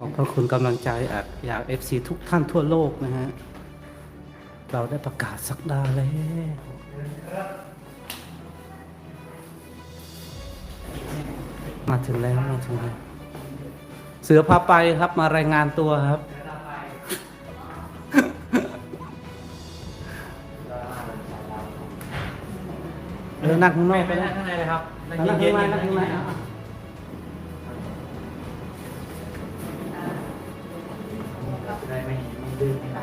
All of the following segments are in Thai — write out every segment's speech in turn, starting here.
ขอบพระคุณกำลังใจจากจากเอฟซีทุกท่านทั่วโลกนะฮะ เราได้ประกาศสักดาแล้วมาถึงแล้วมาถึงแล้วเสือพาไปครับมารายงานตัวครับ เออนั่งข้างนอกไปนั่งข้างในเลยครับนั่งข้างในนั่งข้างใน ไ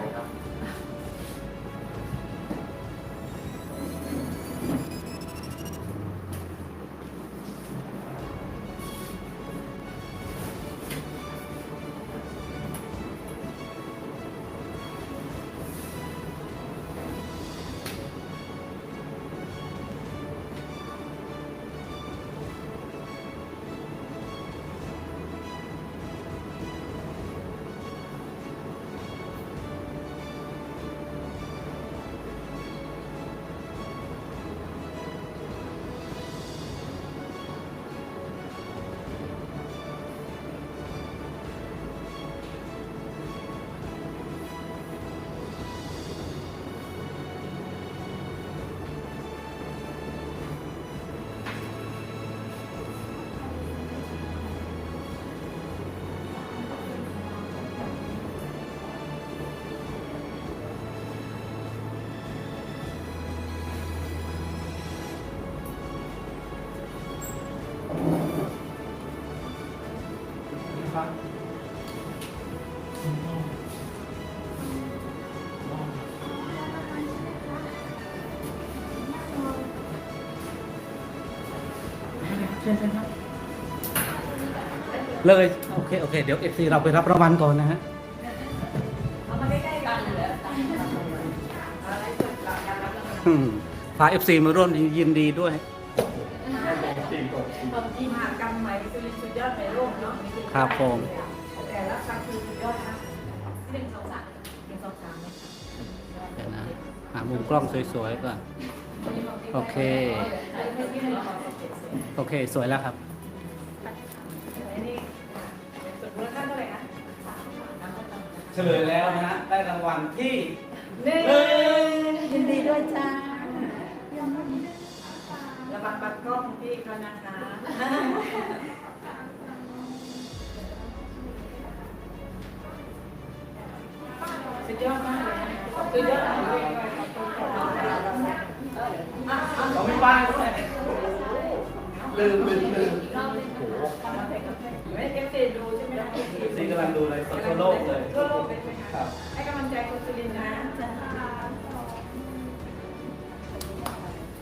ด้ไม่ไม่ดื้อไม่ไหลครับ เลยโอเคโอเค เดี๋ยวเอฟซีเราไปรับรางวัลก่อนนะฮะอืมพาเอฟซีมาร่วมยินดีด้วยความจริงหากรรมใหม่คือสุดยอดในโลกเนาะครับผมแต่ละครั้งคือสุดยอดนะหนึ่งสองสามหนึ่งสองสามเนี่ยเดี๋ยวนะหามุมกล้องสวยๆก่อน โอเค โอเค สวยแล้วครับอันนี้ส่วนมูลค่าเท่าไหร่นะเฉลยแล้วนะฮะได้รางวัลที่หนึ่งยินดีด้วยจ้าระวังปัดกล้องพี่เขานะคะสุดยอดมากเลยนะสุดยอดมากเลย เราไม่ป้ายด้วยลืมลืมลืมไม่เอฟซีดูใช่ไหมนี่กำลังดูเลยสดทั่วโลกเลยทั่วโลกเลยไหมครัคะบให้กำลังใจคุณสุรินทร์นะ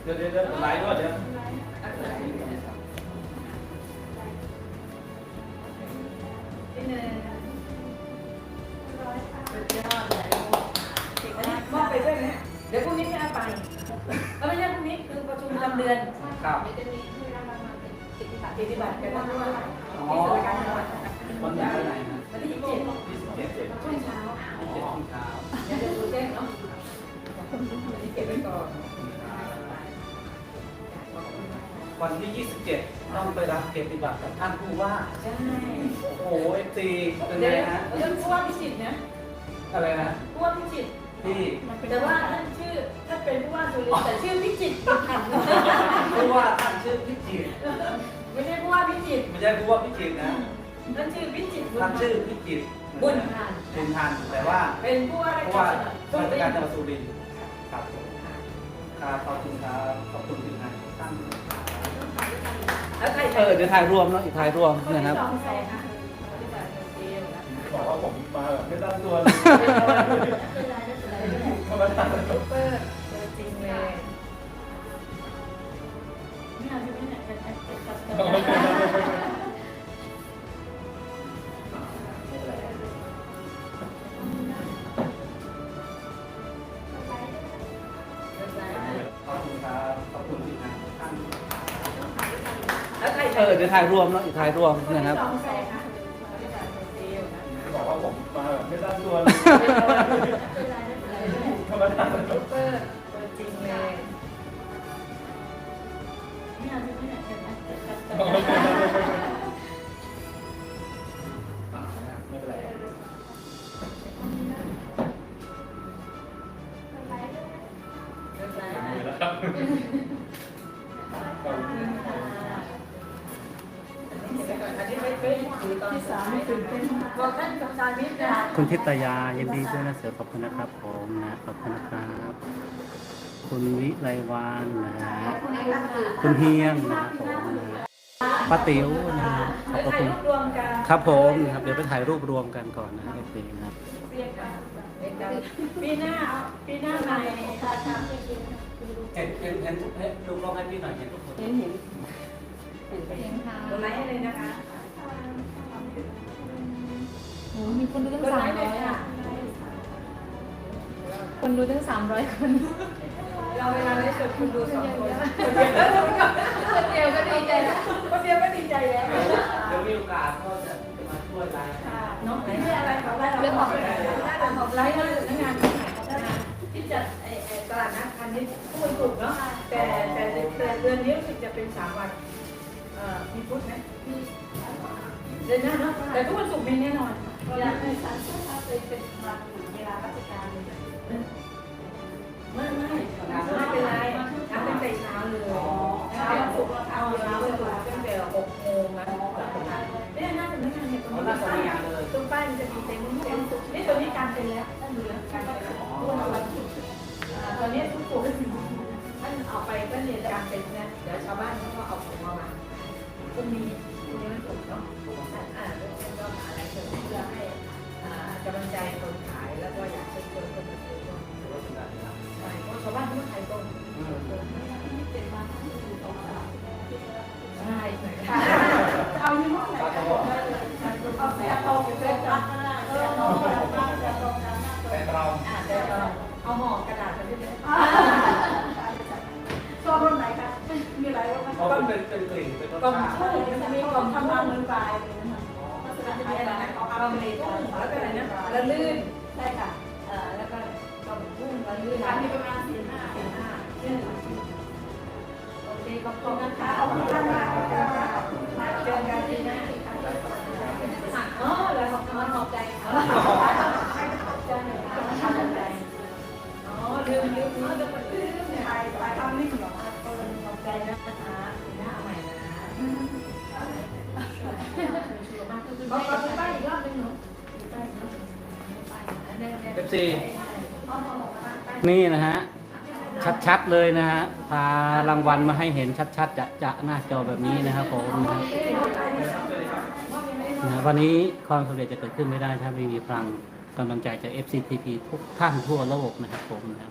เดี๋ยวเดี๋ยวเดี๋ยวไลฟ์ด้วยเดี๋ยวที่หนึ่งสุดยอดเลยมอบไปด้วยไหมเดี๋ยวพรุ่งนี้ไม่เอาไปำเดือนครับจะมีที่รางวัลมาเป็นกิจบัตรกิจบัตรกันด้วยอ๋อที่ส่วนการจังหวัดวันไหนวันไหนนะวันที่ยี่สิบเจ็ดยี่สิบเจ็ดเจ็ดช่วงเช้าเจ็ดโมงเช้าเดี๋ยวจะดูแจ้งเนาะวันนี้เก็บไว้ก่อนวันที่ 27 ต้องไปรับเกียรติบัตรกับท่านผู้ว่า ใช่ โอ้โหเอฟซีเป็นไงเดี๋ยวฮะเรื่องผู้ว่าพิจิตรนะ อะไรนะผู้ว่าพิจิตร ที่แต่ว่าท่านชื่อถ้าเป็นผู้ว่าสุรินทร์แต่ชื่อพิจิตรเป็นพันผู้ว่าท่านชื่อพิจิตรไม่ใช่ผู้ว่าพิจิตรไม่ใช่ผู้ว่าพิจิตรนะท่านชื่อพิจิตรท่านชื่อพิจิตรบุญพันธ์บุญทันแต่ว่าเป็นผู้ว่าราชผู้กาว่ารจังหวัดราชการจังหวัดสุสุรินทร์ครับผมครับขอบคุณครับขอบคุณทีมงานทุกท่านแล้วใครเออเดี๋ยวถ่ายรวมเนาะอีกถ่ายรวมนะครับ นะบอกว่าผมมาแบบไม่ตั้งตัวเลไม่เป็นไรไม่เป็นไรไม่เป็นไรธรรมดาซุปเปอร์ตัวจริงเลยไม่เอาใช่ไหมเนี่ยเป็นเป็นแอปเป็นแอปไม่เป็นไรแล้วก็ไม่เป็นไรใครขเออบอคุณครับขอบคุณทีมงานทุกท่านเดี๋ยวพูดว่าพิจิตรนะครับแล้วใครเออเดี๋ยวถ่ายรวมเนาะอีกถ่ายรวมนะครับ ตามตัวเลยธรรมดาเปิเปิวจริงเลยไม่เอาไม่ไหนจะตัดตัดตัดตัดไม่เป็นไรไม่เป็นไรแล้วครับ สามตื่นเต้นบอกท่านกับสามิตรนะ คุณทิตยายินดีด้วยนะเสือขอบคุณนะครับผมนะขอบคุณนะครับ คุณวิไลวานนะฮะคุณเฮียงนะครับผมนะป้าติ๋วนะฮะขอบพระถ่ายคุณรูปรวมกันครับผมนะครับเดี๋ยวไปถ่ายรูปรวมกันก่อนนะเอฟซีนะครับเรียกกันเรียกกันปีหน้าเอาปีหน้าใหม่เห็นเห็นเห็นเห็นลูกลองให้พี่หน่อยเห็นทุกคนเห็นเห็นกดไลค์ให้เลยนะคะโอ้ มีคนดูตั้งกดสาไลมค์เลร้อยยค่ะอะ คนดูตั้งสามร้อยคน เราเวลาไลฟ์สดคุณดูสองคนคนเดียวก็ดีใจแล้วคนเดียวก็ดีใจแล้วเดี๋ยวมีโอกาสก็จะมาช่วยไลฟ์น้องไหนไม่อะไรของไลฟ์เราบอกได้ของไลฟ์ก็คือนักงานที่จัดไอ้ตลาดนัดคันนี้พูดถูกเนาะแต่แต่แต่เดือนนี้รู้สึกจะเป็นสามวันเอ่อมีพุธไหมเดือนหน้าเนาะแต่ทุกวันศุกร์มีแน่นอน อยากให้สารถ้าเป็นเป็นวันเวลาราชการเลยไม่ไม่ไม่เป็นไรทำตั้งแต่เช้าเลยเช้าศุกร์เอาเช้าศุกร์ตั้งแต่หกโมงนะเนี่ยน่าจะไม่งานเนี่ยตรงนี้น่าจะมีงานเลยตรงป้ายมันจะมีเต็นท์เต็นท์ศุกร์นี่ตัวนี้การเป็นแล้วท่านดูแล้วการเป็นแล้วตอนนี้ทุกคนท่านเอาไปก็เรียนการเป็นนี่ยเดี๋ยวชาวบ้านเขาก็เอาของมามาพรุ่งนี้ พรุ่งนี้มันถูกเนาะอ่าเรื่องก็มาอะไรเพื่อให้อ่ากำลังใจคนขายแล้วก็อยากให้คนคนอื่นด้วยใช่เพราะชาวบ้านเขาขาย หลายรุ่นนะเพราะมันเป็นเป็นกลิ่นเป็นรสกล่องชาติคู่มันจะมีกล่องทำมาเหมือนปลายเลยนะคะมันจะมีอะไรนะกล่องเลกุ้งแล้วก็อะไรนะละลื่นใช่ค่ะเอ่อแล้วก็กล่องกุ้งละลื่นอันนี้ประมาณสี่ห้าสี่ห้าโอเคขอบคุณนะคะขอบคุณมา เอฟซีนี่นะฮะ ชัดๆเลยนะฮะ พารางวัลมาให้เห็นชัดๆ จะจะหน้าจอแบบนี้นะครับผมนะวันนี้ความสำเร็จจะเกิดขึ้นไม่ได้ถ้าไม่มีพลังกำลังใจจาก FCTP ทุกท่านทั่วโลกนะครับผมนะครับ